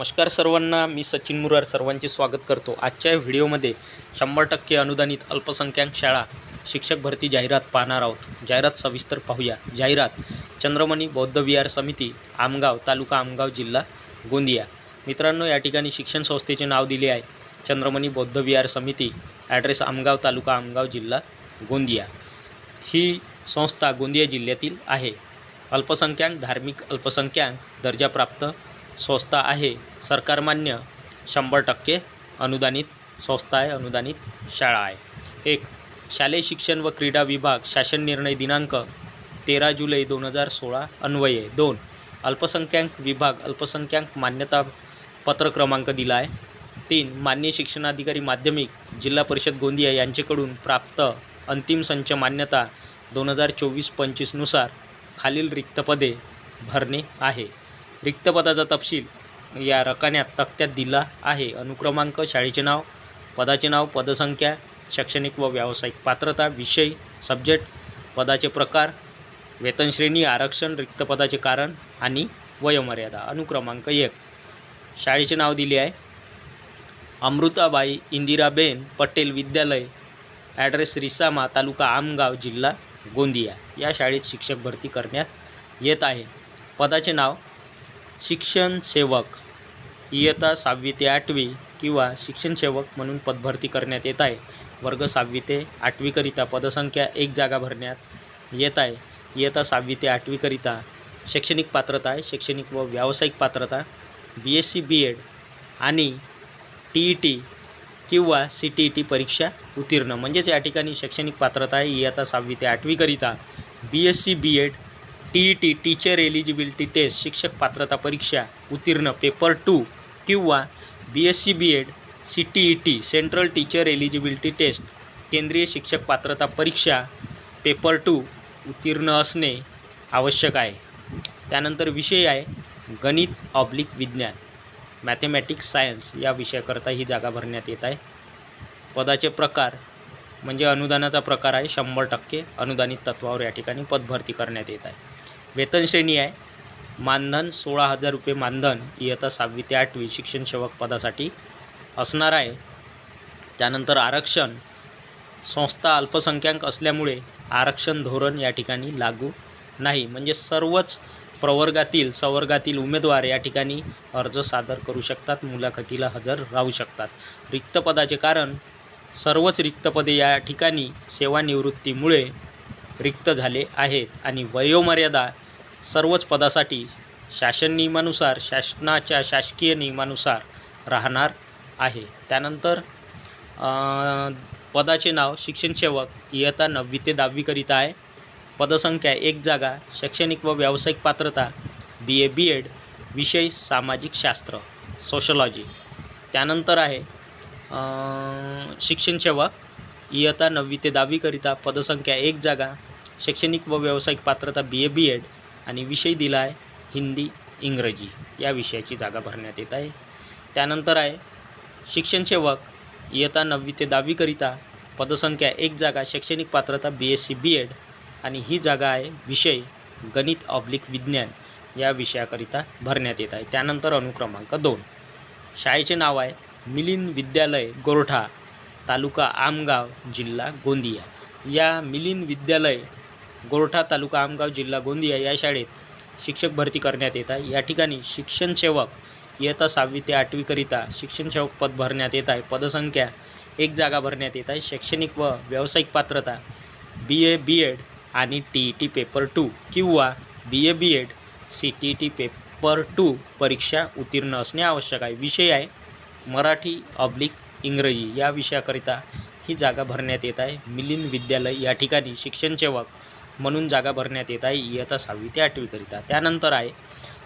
नमस्कार सर्वांना मी सचिन मुरार सर्वांचे स्वागत करतो. आजच्या व्हिडिओमध्ये शंभर टक्के अनुदानित अल्पसंख्याक शाळा शिक्षक भरती जाहिरात पाहणार आहोत. जाहिरात सविस्तर पाहूया. जाहिरात चंद्रमणी बौद्ध विहार समिती आमगाव तालुका आमगाव जिल्हा गोंदिया. मित्रांनो या ठिकाणी शिक्षण संस्थेचे नाव दिले आहे. चंद्रमणी बौद्ध विहार समिती ॲड्रेस आमगाव तालुका आमगाव जिल्हा गोंदिया. ही संस्था गोंदिया जिल्ह्यातील आहे. अल्पसंख्याक धार्मिक अल्पसंख्याक दर्जाप्राप्त संस्था आहे. सरकारमान्य शंभर टक्के अनुदानित संस्था आहे अनुदानित शाळा आहे. एक शालेय शिक्षण व क्रीडा विभाग शासन निर्णय दिनांक तेरा जुलै दोन हजार सोळा अन्वये. दोन अल्पसंख्याक विभाग अल्पसंख्याक मान्यता पत्र क्रमांक दिला आहे. तीन मान्य शिक्षणाधिकारी माध्यमिक जिल्हा परिषद गोंदिया यांच्याकडून प्राप्त अंतिम संच मान्यता दोन हजार चोवीस पंचवीसनुसार खालील रिक्त पदे भरणे आहे. रिक्त पदाचा तपशील या रकान्यात तक्त्यात दिला आहे. अनुक्रमांक शाळेचे नाव पदाचे नाव पदसंख्या शैक्षणिक व व्यावसायिक पात्रता विषय सब्जेक्ट पदाचे प्रकार वेतनश्रेणी आरक्षण रिक्त पदाचे कारण आणि वयोमर्यादा. अनुक्रमांक एक. शाळेचे नाव दिले आहे. अमृताबाई इंदिराबेन पटेल विद्यालय. ॲड्रेस रिसामा तालुका आमगाव जिल्हा गोंदिया. या शाळेत शिक्षक भरती करण्यात येत आहे. पदाचे नाव शिक्षण सेवक. इयत्ता सहावी ते आठवी किंवा शिक्षण सेवक म्हणून पदभरती करण्यात येत आहे. वर्ग सहावी ते आठवीकरिता पदसंख्या एक जागा भरण्यात येत आहे. इयत्ता सहावी ते आठवीकरिता शैक्षणिक पात्रता आहे. शैक्षणिक व व्यावसायिक पात्रता B S C B Ed आणि टी ई टी किंवा सी टी ई टी परीक्षा उत्तीर्ण. म्हणजेच या ठिकाणी शैक्षणिक पात्रता आहे. इयत्ता सहावी ते आठवीकरिता B S C B Ed T E T teacher eligibility test शिक्षक पात्रता परीक्षा उत्तीर्ण पेपर टू किंवा B S C B Ed C T E T central teacher eligibility test केंद्रीय शिक्षक पात्रता परीक्षा पेपर टू उत्तीर्ण असणे आवश्यक आहे. त्यानंतर विषय आहे गणित ऑब्लिक विज्ञान. मॅथेमॅटिक्स सायन्स या विषयाकरता ही जागा भरण्यात येत आहे. पदाचे प्रकार म्हणजे अनुदानाचा प्रकार आहे शंभर टक्के अनुदानित तत्वावर या ठिकाणी पदभरती करण्यात येत आहे. वेतनश्रेणी आहे. मानधन सोळा हजार रुपये मानधन इयत्ता सहावी ते आठवी शिक्षण सेवक पदासाठी असणार आहे. त्यानंतर आरक्षण. संस्था अल्पसंख्याक असल्यामुळे आरक्षण धोरण या ठिकाणी लागू नाही. म्हणजे सर्वच प्रवर्गातील सवर्गातील उमेदवार या ठिकाणी अर्ज सादर करू शकतात मुलाखतीला हजर राहू शकतात. रिक्त पदाचे कारण सर्वच रिक्त पदे या ठिकाणी सेवानिवृत्तीमुळे रिक्त झाले आहेत आणि वयोमर्यादा सर्वच पदासाठी शासन नियमानुसार शासनाच्या शासकीय नियमानुसार राहणार आहे. त्यानंतर पदाचे नाव शिक्षण सेवक इयत्ता नववी ते दहावीकरिता आहे. पदसंख्या एक जागा शैक्षणिक व व्यावसायिक पात्रता बी ए बी एड विषय सामाजिक शास्त्र सोशलॉजी त्यानंतर आहे शिक्षणसेवक शिक्षण सेवक इयत्ता नववी ते दहावीकरिता पदसंख्या एक जागा शैक्षणिक व व्यावसायिक पात्रता बी ए बी एड आणि विषय दिला आहे हिंदी इंग्रजी या विषयाची जागा भरण्यात येत आहे. त्यानंतर आहे शिक्षण सेवक इयत्ता नववी ते दहावीकरिता पदसंख्या एक जागा शैक्षणिक पात्रता B S C B Ed आणि ही जागा आहे विषय गणित ऑब्लिक विज्ञान या विषयाकरिता भरण्यात येत आहे. त्यानंतर अनुक्रमांक दोन. शाळेचे नाव आहे मिलिंद विद्यालय गोरठा तालुका आमगाव जिल्हा गोंदिया. या मिलिंद विद्यालय गोरठा तालुका आमगाव जिल्हा गोंदिया या शाळेत शिक्षक भरती करण्यात येत आहे. या ठिकाणी शिक्षण सेवक इयत्ता सहावी ते आठवीकरिता शिक्षण सेवक पद भरण्यात येत आहे. पदसंख्या एक जागा भरण्यात येत आहे. शैक्षणिक व व्यावसायिक पात्रता बी ए बी एड आणि T E T paper two किंवा B A B Ed C T E T paper two परीक्षा उत्तीर्ण असणे आवश्यक आहे. विषय आहे मराठी ऑब्लिक इंग्रजी. या विषयाकरिता ही जागा भरण्यात येत आहे. मिलिंद विद्यालय या ठिकाणी शिक्षण सेवक म्हणून जागा भरण्यात येत आहे इयत्ता सहावी ते आठवीकरिता त्यानंतर आहे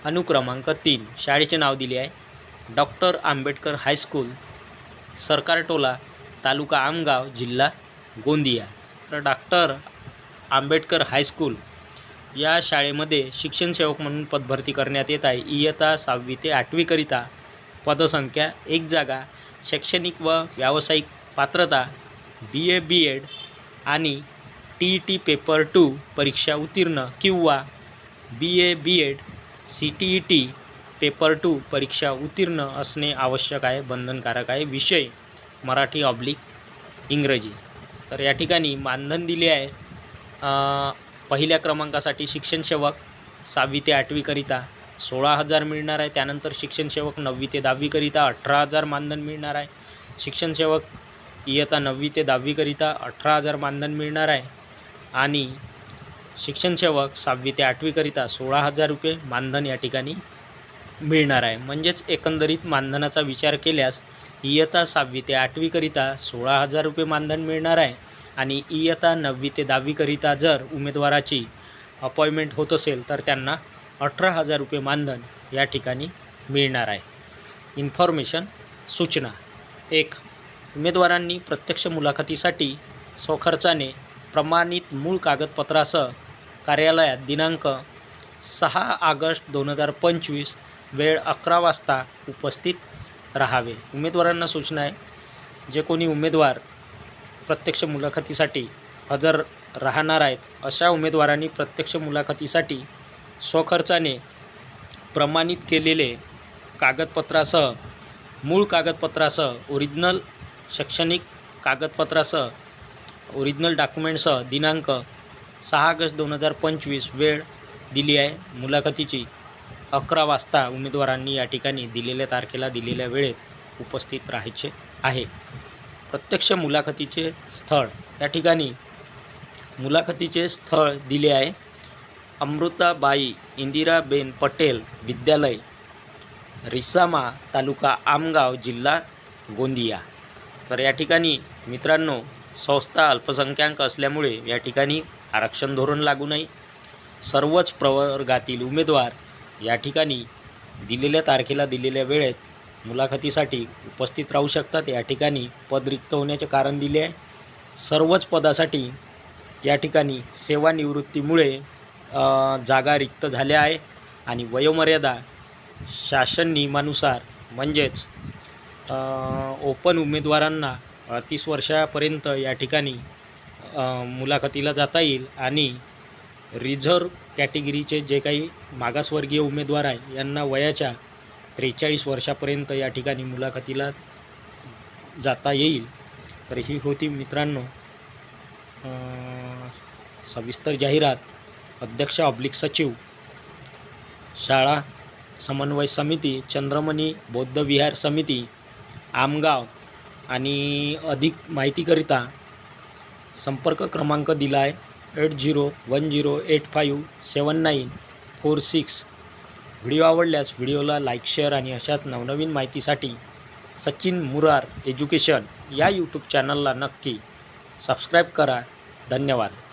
अनुक्रमांक तीन. शाळेचे नाव दिले आहे. Doctor Ambedkar high school Sarkartola taluka Amgaon जिल्हा गोंदिया. तर डॉक्टर आंबेडकर हायस्कूल या शाळेमध्ये शिक्षणसेवक म्हणून पदभरती करण्यात येत आहे. इयत्ता सहावी ते आठवीकरिता पदसंख्या एक जागा शैक्षणिक व व्यावसायिक पात्रता बी ए बी एड आणि T E T paper two परीक्षा उत्तीर्ण किंवा B A B Ed C T E T paper two परीक्षा उत्तीर्ण असणे आवश्यक आहे बंधनकारक आहे. विषय मराठी ऑब्लिक इंग्रजी. तर या ठिकाणी मानधन दिले आहे. पहिल्या क्रमांकासाठी शिक्षण सेवक सहावी ते आठवीकरिता सोळा हजार मिळणार आहे. त्यानंतर शिक्षण सेवक नववी ते दहावीकरिता अठरा हजार मानधन मिळणार आहे. शिक्षण सेवक इयत्ता नववी ते दहावीकरिता अठरा हजार मानधन मिळणार आहे. आणि शिक्षणसेवक सहावी ते आठवीकरिता सोळा हजार रुपये मानधन या ठिकाणी मिळणार आहे. म्हणजेच एकंदरीत मानधनाचा विचार केल्यास इयत्ता सहावी ते आठवीकरिता सोळा हजार रुपये मानधन मिळणार आहे. आणि इयत्ता नववी ते दहावीकरिता जर उमेदवाराची अपॉइंटमेंट होत असेल तर त्यांना अठरा हजार रुपये मानधन या ठिकाणी मिळणार आहे. इन्फॉर्मेशन सूचना. एक उमेदवारांनी प्रत्यक्ष मुलाखतीसाठी स्वखर्चाने प्रमाणित मूळ कागदपत्रासह कार्यालयात दिनांक सहा ऑगस्ट दोन हजार पंचवीस वेळ अकरा वाजता उपस्थित राहावे. उमेदवारांना सूचना आहे जे कोणी उमेदवार प्रत्यक्ष मुलाखतीसाठी हजर राहणार आहेत अशा उमेदवारांनी प्रत्यक्ष मुलाखतीसाठी स्वखर्चाने प्रमाणित केलेले कागदपत्रासह मूळ कागदपत्रासह ओरिजिनल शैक्षणिक कागदपत्रासह ओरिजिनल डॉक्युमेंटसह दिनांक सहा ऑगस्ट दोन हजार पंचवीस वेळ दिली आहे. मुलाखतीची अकरा वाजता उमेदवारांनी या ठिकाणी दिलेल्या तारखेला दिलेल्या वेळेत उपस्थित राहायचे आहे. प्रत्यक्ष मुलाखतीचे स्थळ. या ठिकाणी मुलाखतीचे स्थळ दिले आहे. अमृताबाई इंदिराबेन पटेल विद्यालय रिसामा तालुका आमगाव जिल्हा गोंदिया. तर या ठिकाणी मित्रांनो संस्था अल्पसंख्याक असल्यामुळे या ठिकाणी आरक्षण धोरण लागू नाही. सर्वच प्रवर्गातील उमेदवार या ठिकाणी दिलेल्या तारखेला दिलेल्या वेळेत मुलाखतीसाठी उपस्थित राहू शकतात. या ठिकाणी पद रिक्त होण्याचे कारण दिले आहे. सर्वच पदासाठी या ठिकाणी सेवानिवृत्तीमुळे जागा रिक्त झाल्या आहे आणि वयोमर्यादा शासन नियमानुसार म्हणजेच ओपन उमेदवारांना अडतीस वर्षापर्यंत या ठिकाणी मुलाखतीला जाता येईल आणि रिझर्व कॅटेगरीचे जे काही मागासवर्गीय उमेदवार आहे यांना वयाच्या त्रेचाळीस वर्षापर्यंत या ठिकाणी मुलाखतीला जाता येईल. तर ही होती मित्रांनो सविस्तर जाहिरात. अध्यक्ष ऑब्लिक सचिव शाळा समन्वय समिती चंद्रमणी बौद्ध विहार समिती आमगाव आणि अधिक माहितीकरिता संपर्क क्रमांक दिला आहे eight zero one zero eight five seven nine four six. Video आवडल्यास व्हिडिओला लाईक शेअर आणि अशाच नवनवीन माहितीसाठी सचिन मुरार एज्युकेशन या यूट्यूब चॅनलला नक्की सबस्क्राईब करा. धन्यवाद.